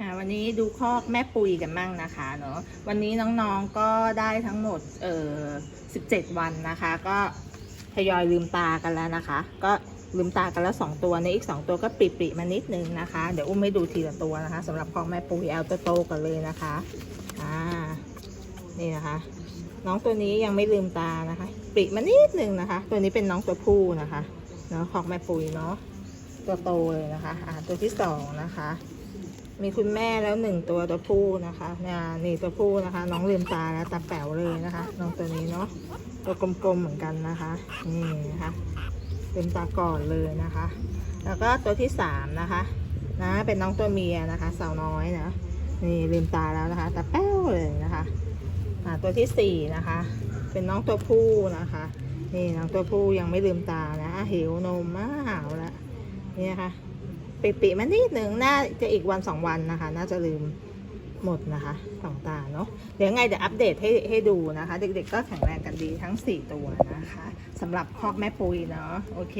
ค่ะวันนี้ดูคอกแม่ปุยกันมั่งนะคะเนาะวันนี้น้องๆก็ได้ทั้งหมดเอ่อ17 วันนะคะ ก็ทยอยลืมตากันแล้วนะคะ ก็ลืมตากันแล้ว 2 ตัวในอีก 2 ตัวก็ปริๆมานิดนึงนะคะ เดี๋ยวอุ้มไม่ดูทีละตัวนะคะสำหรับคอกแม่ปุยเอาโตกันเลยนะคะอ่านี่นะคะ น้องตัวนี้ยังไม่ลืมตานะคะปริมานิดนึงนะคะ ตัวนี้เป็นน้องตัวผู้นะคะเนาะคอกแม่ปุยเนาะตัวโตเลยนะคะอ่าตัวที่สองนะคะ มีคุณแม่แล้วหนึ่งตัวตัวผู้นะคะเนี่ยนี่ตัวผู้นะคะ น้องลืมตาแล้วตาแป๋วเลยนะคะ น้องตัวนี้เนาะตัวกลมๆเหมือนกันนะคะนี่นะคะลืมตาก่อนเลยนะคะ แล้วก็ตัวที่สามนะคะนะเป็นน้องตัวเมียนะคะ สาวน้อยนะนี่ลืมตาแล้วนะคะตาแป๋วเลยนะคะอ่าตัวที่สี่นะคะ เป็นน้องตัวผู้นะคะ นี่น้องตัวผู้ยังไม่ลืมตานะหิวนมมากแล้วนี่นะคะ ปิปิๆมันนิดหนึ่งน่าจะอีกวันสองวันนะคะ น่าจะลืมหมดนะคะสองตาเนาะเดี๋ยวไงเดี๋ยวอัปเดตให้ให้ดูนะคะ เด็กๆก็แข็งแรงกันดีทั้ง 4 ตัวนะคะสำหรับคอกแม่ปุยเนาะโอเค